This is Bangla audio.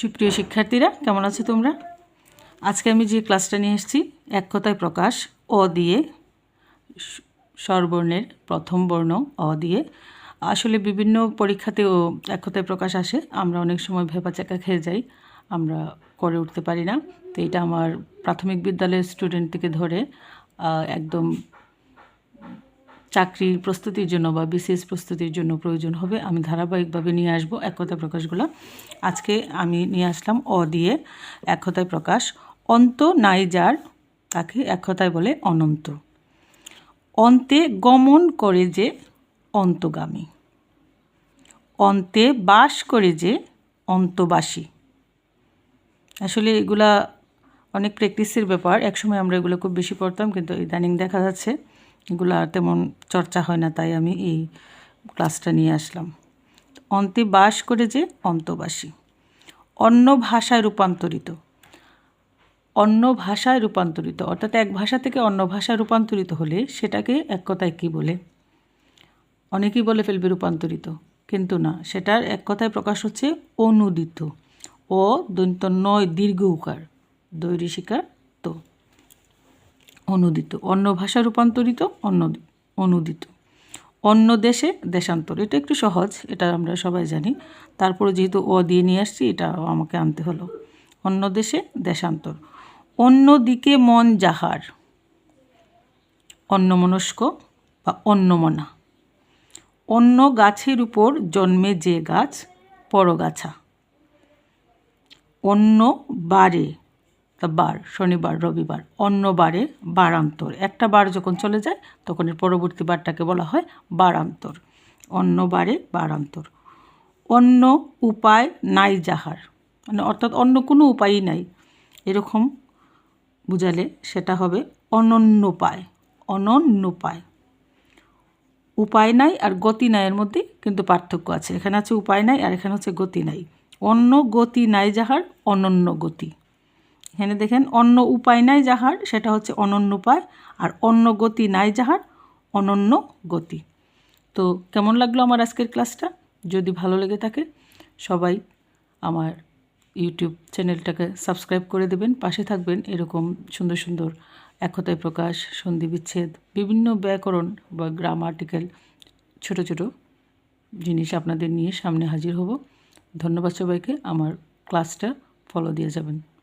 সুপ্রিয় শিক্ষার্থীরা, কেমন আছো তোমরা? আজকে আমি যে ক্লাসটা নিয়ে এসেছি, এক কথায় প্রকাশ, অ দিয়ে, স্বরবর্ণের প্রথম বর্ণ, অ দিয়ে। আসলে বিভিন্ন পরীক্ষাতেও এক কথায় প্রকাশ আসে, আমরা অনেক সময় ভেপা চাকা খেয়ে যাই, আমরা করে উঠতে পারি না। তো এটা আমার প্রাথমিক বিদ্যালয়ের স্টুডেন্ট থেকে ধরে একদম চাকরির প্রস্তুতির জন্য বা বিসিএস প্রস্তুতির জন্য প্রয়োজন হবে, আমি ধারাবাহিকভাবে নিয়ে আসব এক কথায় প্রকাশগুলো। আজকে আমি নিয়ে আসলাম অ দিয়ে এক কথায় প্রকাশ। অন্ত নাই যার, তাকে এক কথায় বলে অনন্ত। অন্তে গমন করে যে অন্তগামী। অন্তে বাস করে যে অন্তবাসী। আসলে এগুলা অনেক প্র্যাকটিসের ব্যাপার, একসময় আমরা এগুলো খুব বেশি পড়তাম, কিন্তু ইদানিং দেখা যাচ্ছে এগুলো আর তেমন চর্চা হয় না, তাই আমি এই ক্লাসটা নিয়ে আসলাম। অন্তে বাস করে যে অন্তবাসী। অন্য ভাষায় রূপান্তরিত। অন্য ভাষায় রূপান্তরিত, অর্থাৎ এক ভাষা থেকে অন্য ভাষায় রূপান্তরিত হলে সেটাকে এক কথায় কী বলে? অনেকেই বলে ফেলবে রূপান্তরিত, কিন্তু না, সেটার এক কথায় প্রকাশ হচ্ছে অনুদিত। ও দন্ত নয়, দীর্ঘ উকার দৈরি শিকার তো অনুদিত। অন্য ভাষা রূপান্তরিত, অন্য অনুদিত। অন্য দেশে দেশান্তর। এটা একটু সহজ, এটা আমরা সবাই জানি। তারপরে যেহেতু অ দিয়ে নিয়ে আসছি, এটা আমাকে আনতে হলো। অন্য দেশে দেশান্তর। অন্য দিকে মন যাহার অন্যমনস্ক বা অন্যমনা অন্য গাছের উপর জন্মে যে গাছ, পরগাছা। অন্য বারে বার, শনিবার, রবিবার, অন্য বারে বারান্তর। একটা বার যখন চলে যায়, তখন এর পরবর্তী বারটাকে বলা হয় বারান্তর। অন্য বারে বারান্তর। অন্য উপায় নাই যাহার। মানে অর্থাৎ অন্য কোনো উপায়ই নাই। এরকম বুঝালে সেটা হবে অনন্যোপায়। অনন্যোপায়। উপায় নাই আর গতি নাইয়ের মধ্যে কিন্তু পার্থক্য আছে। এখানে আছে উপায় নাই আর এখানে হচ্ছে গতি নাই। অন্য গতি নাই যাহার, অনন্য গতি। এখানে দেখেন, অন্য উপায় নাই যাহার, সেটা হচ্ছে অনন্য উপায়, আর অন্য গতি নাই যাহার, অনন্য গতি। তো কেমন লাগল আমার আজকের ক্লাসটা? যদি ভালো লেগে থাকে, সবাই আমার ইউটিউব চ্যানেলটাকে সাবস্ক্রাইব করে দেবেন, পাশে থাকবেন এরকম সুন্দর সুন্দর একতায় প্রকাশ, সন্ধি বিচ্ছেদ, বিভিন্ন ব্যাকরণ বা গ্রাম আর্টিকেল, ছোট ছোট জিনিস আপনাদের নিয়ে সামনে হাজির হব। ধন্যবাদ সবাইকে, আমার ক্লাসটা ফলো দিয়ে যাবেন।